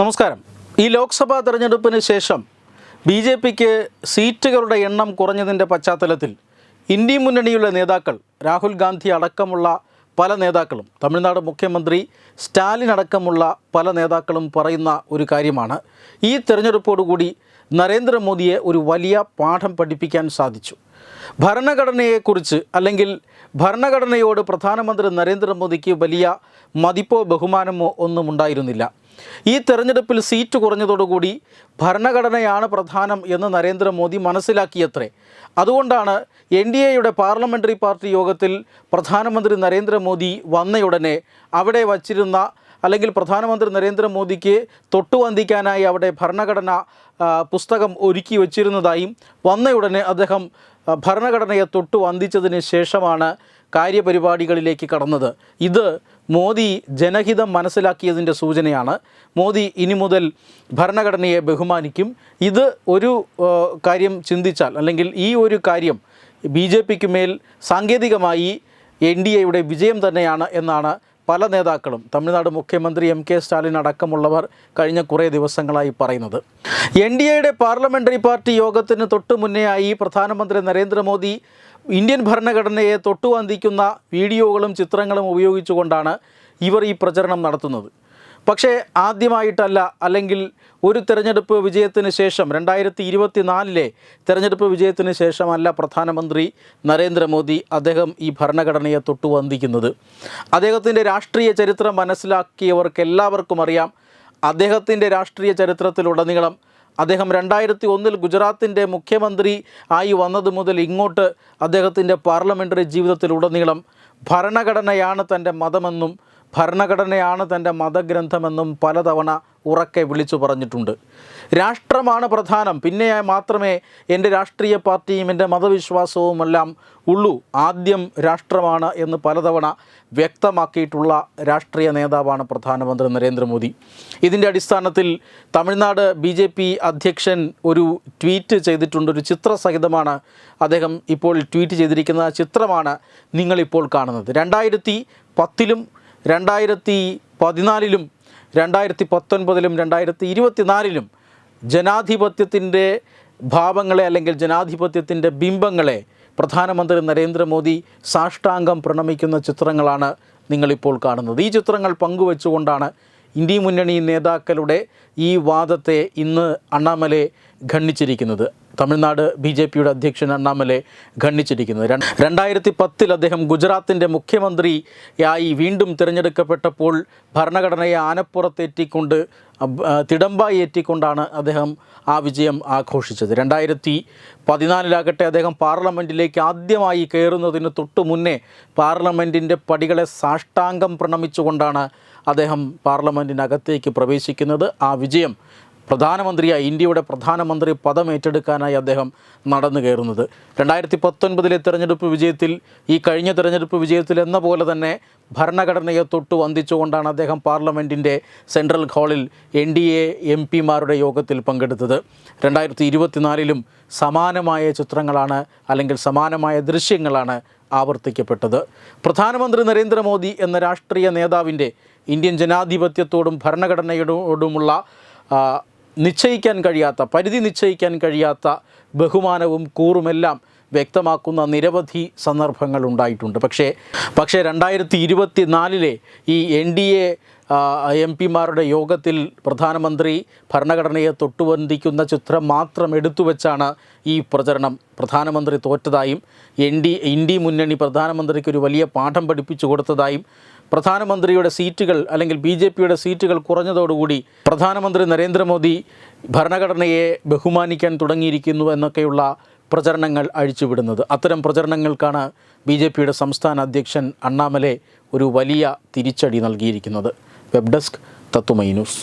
നമസ്കാരം. ഈ ലോക്സഭാ തെരഞ്ഞെടുപ്പിന് ശേഷം ബി ജെ പിക്ക് സീറ്റുകളുടെ എണ്ണം കുറഞ്ഞതിന്റെ പശ്ചാത്തലത്തിൽ ഇന്ത്യ മുന്നണിയുടെ നേതാക്കൾ രാഹുൽ ഗാന്ധി അടക്കമുള്ള പല നേതാക്കളും തമിഴ്നാട് മുഖ്യമന്ത്രി സ്റ്റാലിൻ അടക്കമുള്ള പല നേതാക്കളും പറയുന്ന ഒരു കാര്യമാണ്. ഈ തെരഞ്ഞെടുപ്പോടുകൂടി നരേന്ദ്രമോദിയെ ഒരു വലിയ പാഠം പഠിപ്പിക്കാൻ സാധിച്ചു. ഭരണഘടനയെക്കുറിച്ച് അല്ലെങ്കിൽ ഭരണഘടനയോട് പ്രധാനമന്ത്രി നരേന്ദ്രമോദിക്ക് വലിയ മതിപ്പോ ബഹുമാനമോ ഒന്നും ഉണ്ടായിരുന്നില്ല. ഈ തെരഞ്ഞെടുപ്പിൽ സീറ്റ് കുറഞ്ഞതോടുകൂടി ഭരണഘടനയാണ് പ്രധാനം എന്ന് നരേന്ദ്രമോദി മനസ്സിലാക്കിയത്രേ. അതുകൊണ്ടാണ് എൻ ഡി എയുടെ പാർലമെന്ററി പാർട്ടി യോഗത്തിൽ പ്രധാനമന്ത്രി നരേന്ദ്രമോദി വന്നയുടനെ അവിടെ വച്ചിരുന്ന അല്ലെങ്കിൽ പ്രധാനമന്ത്രി നരേന്ദ്രമോദിക്ക് തൊട്ടുവന്തിക്കാനായി അവിടെ ഭരണഘടന പുസ്തകം ഒരുക്കി വച്ചിരുന്നതായും വന്നയുടനെ അദ്ദേഹം ഭരണഘടനയെ തൊട്ടു വന്ദിച്ചതിന് ശേഷമാണ് കാര്യപരിപാടികളിലേക്ക് കടന്നത്. ഇത് മോദി ജനഹിതം മനസ്സിലാക്കിയതിന്റെ സൂചനയാണ്. മോദി ഇനി മുതൽ ഭരണഘടനയെ ബഹുമാനിക്കും. ഇത് ഒരു കാര്യം ചിന്തിച്ചാൽ അല്ലെങ്കിൽ ഈ ഒരു കാര്യം ബി ജെ പിക്ക് മേൽ സാങ്കേതികമായി എൻ ഡി എയുടെ വിജയം തന്നെയാണ് എന്നാണ് പല നേതാക്കളും. തമിഴ്നാട് മുഖ്യമന്ത്രി എം കെ സ്റ്റാലിൻ അടക്കമുള്ളവർ കഴിഞ്ഞ കുറേ ദിവസങ്ങളായി പറയുന്നത്. എൻ ഡി എയുടെ പാർലമെന്ററി പാർട്ടി യോഗത്തിന് തൊട്ടു മുന്നേയായി പ്രധാനമന്ത്രി നരേന്ദ്രമോദി ഇന്ത്യൻ ഭരണഘടനയെ തൊട്ടുവന്ദിക്കുന്ന വീഡിയോകളും ചിത്രങ്ങളും ഉപയോഗിച്ചുകൊണ്ടാണ് ഇവർ ഈ പ്രചരണം നടത്തുന്നത്. പക്ഷേ ആദ്യമായിട്ടല്ല അല്ലെങ്കിൽ ഒരു തെരഞ്ഞെടുപ്പ് വിജയത്തിന് ശേഷം രണ്ടായിരത്തി ഇരുപത്തി നാലിലെ തെരഞ്ഞെടുപ്പ് വിജയത്തിന് ശേഷമല്ല പ്രധാനമന്ത്രി നരേന്ദ്രമോദി അദ്ദേഹം ഈ ഭരണഘടനയെ തൊട്ടു വന്ദിക്കുന്നത് അദ്ദേഹത്തിന്റെ രാഷ്ട്രീയ ചരിത്രം മനസ്സിലാക്കിയവർക്ക് എല്ലാവർക്കും അറിയാം. അദ്ദേഹത്തിന്റെ രാഷ്ട്രീയ ചരിത്രത്തിലുടനീളം അദ്ദേഹം രണ്ടായിരത്തി ഒന്നിൽ ഗുജറാത്തിന്റെ മുഖ്യമന്ത്രി ആയി വന്നത് മുതൽ ഇങ്ങോട്ട് അദ്ദേഹത്തിന്റെ പാർലമെന്ററി ജീവിതത്തിലുടനീളം ഭരണഘടനയാണ് തന്റെ മതമെന്നും ഭരണഘടനയാണ് തന്റെ മതഗ്രന്ഥമെന്നും പലതവണ ഉറക്കെ വിളിച്ചു പറഞ്ഞിട്ടുണ്ട്. രാഷ്ട്രമാണ് പ്രധാനം. പിന്നെ മാത്രമേ എന്റെ രാഷ്ട്രീയ പാർട്ടിയും എന്റെ മതവിശ്വാസവുമെല്ലാം ഉള്ളൂ. ആദ്യം രാഷ്ട്രമാണ് എന്ന് പലതവണ വ്യക്തമാക്കിയിട്ടുള്ള രാഷ്ട്രീയ നേതാവാണ് പ്രധാനമന്ത്രി നരേന്ദ്രമോദി. ഇതിന്റെ അടിസ്ഥാനത്തിൽ തമിഴ്നാട് ബി ജെ പി അധ്യക്ഷൻ ഒരു ട്വീറ്റ് ചെയ്തിട്ടുണ്ട്. ഒരു ചിത്രസഹിതമാണ് അദ്ദേഹം ഇപ്പോൾ ട്വീറ്റ് ചെയ്തിരിക്കുന്ന ചിത്രമാണ് നിങ്ങളിപ്പോൾ കാണുന്നത്. രണ്ടായിരത്തി പത്തിലും രണ്ടായിരത്തി പതിനാലിലും രണ്ടായിരത്തി പത്തൊൻപതിലും രണ്ടായിരത്തി ഇരുപത്തിനാലിലും ജനാധിപത്യത്തിന്റെ ഭാവങ്ങളെ അല്ലെങ്കിൽ ജനാധിപത്യത്തിന്റെ ബിംബങ്ങളെ പ്രധാനമന്ത്രി നരേന്ദ്രമോദി സാഷ്ടാംഗം പ്രണമിക്കുന്ന ചിത്രങ്ങളാണ് നിങ്ങളിപ്പോൾ കാണുന്നത്. ഈ ചിത്രങ്ങൾ പങ്കുവെച്ചുകൊണ്ടാണ് ഇന്ത്യ മുന്നണി നേതാക്കളുടെ ഈ വാദത്തെ ഇന്ന് അണ്ണാമലെ ഖണ്ഡിച്ചിരിക്കുന്നത്. തമിഴ്നാട് ബി ജെ പിയുടെ അധ്യക്ഷൻ അണ്ണാമലെ ഖണ്ഡിച്ചിരിക്കുന്നത് രണ്ട് രണ്ടായിരത്തി പത്തിൽ അദ്ദേഹം ഗുജറാത്തിന്റെ മുഖ്യമന്ത്രിയായി വീണ്ടും തിരഞ്ഞെടുക്കപ്പെട്ടപ്പോൾ ഭരണഘടനയെ ആനപ്പുറത്തേറ്റിക്കൊണ്ട് തിടമ്പായി ഏറ്റിക്കൊണ്ടാണ് അദ്ദേഹം ആ വിജയം ആഘോഷിച്ചത്. രണ്ടായിരത്തി പതിനാലിലാകട്ടെ അദ്ദേഹം പാർലമെന്റിലേക്ക് ആദ്യമായി കയറുന്നതിന് തൊട്ടു മുന്നേ പാർലമെന്റിന്റെ പടികളെ സാഷ്ടാംഗം പ്രണമിച്ചുകൊണ്ടാണ് അദ്ദേഹം പാർലമെന്റിനകത്തേക്ക് പ്രവേശിക്കുന്നത്. ആ വിജയം പ്രധാനമന്ത്രിയായി ഇന്ത്യയുടെ പ്രധാനമന്ത്രി പദം ഏറ്റെടുക്കാനായി അദ്ദേഹം നടന്നു കയറുന്നത്. രണ്ടായിരത്തി പത്തൊൻപതിലെ തെരഞ്ഞെടുപ്പ് വിജയത്തിൽ ഈ കഴിഞ്ഞ തെരഞ്ഞെടുപ്പ് വിജയത്തിൽ എന്ന പോലെ തന്നെ ഭരണഘടനയെ തൊട്ട് വന്ദിച്ചുകൊണ്ടാണ് അദ്ദേഹം പാർലമെന്റിന്റെ സെൻട്രൽ ഹാളിൽ എൻ ഡി എ എം പിമാരുടെ യോഗത്തിൽ പങ്കെടുത്തത്. രണ്ടായിരത്തി ഇരുപത്തിനാലിലും സമാനമായ ചിത്രങ്ങളാണ് അല്ലെങ്കിൽ സമാനമായ ദൃശ്യങ്ങളാണ് ആവർത്തിക്കപ്പെട്ടത്. പ്രധാനമന്ത്രി നരേന്ദ്രമോദി എന്ന രാഷ്ട്രീയ നേതാവിന്റെ ഇന്ത്യൻ ജനാധിപത്യത്തോടും ഭരണഘടനയോടുമുള്ള നിശ്ചയിക്കാൻ കഴിയാത്ത പരിധി നിശ്ചയിക്കാൻ കഴിയാത്ത ബഹുമാനവും കൂറുമെല്ലാം വ്യക്തമാക്കുന്ന നിരവധി സന്ദർഭങ്ങൾ ഉണ്ടായിട്ടുണ്ട്. പക്ഷേ പക്ഷേ രണ്ടായിരത്തി ഇരുപത്തി നാലിലെ ഈ എൻ ഡി എ എം പിമാരുടെ യോഗത്തിൽ പ്രധാനമന്ത്രി ഭരണഘടനയെ തൊട്ടുവന്ദിക്കുന്ന ചിത്രം മാത്രം എടുത്തു വെച്ചാണ് ഈ പ്രചരണം പ്രധാനമന്ത്രി തോറ്റതായും എൻ ഡി ഇന്ത്യ മുന്നണി പ്രധാനമന്ത്രിക്ക് ഒരു വലിയ പാഠം പഠിപ്പിച്ചു കൊടുത്തതായും പ്രധാനമന്ത്രിയുടെ സീറ്റുകൾ അല്ലെങ്കിൽ ബി ജെ പിയുടെ സീറ്റുകൾ കുറഞ്ഞതോടുകൂടി പ്രധാനമന്ത്രി നരേന്ദ്രമോദി ഭരണഘടനയെ ബഹുമാനിക്കാൻ തുടങ്ങിയിരിക്കുന്നു എന്നൊക്കെയുള്ള പ്രചരണങ്ങൾ അഴിച്ചുവിടുന്നത്. അത്തരം പ്രചരണങ്ങൾക്കാണ് ബി ജെ പിയുടെ സംസ്ഥാന അധ്യക്ഷൻ അണ്ണാമലെ ഒരു വലിയ തിരിച്ചടി നൽകിയിരിക്കുന്നത്. വെബ് ഡെസ്ക് തത്തുമൈ ന്യൂസ്.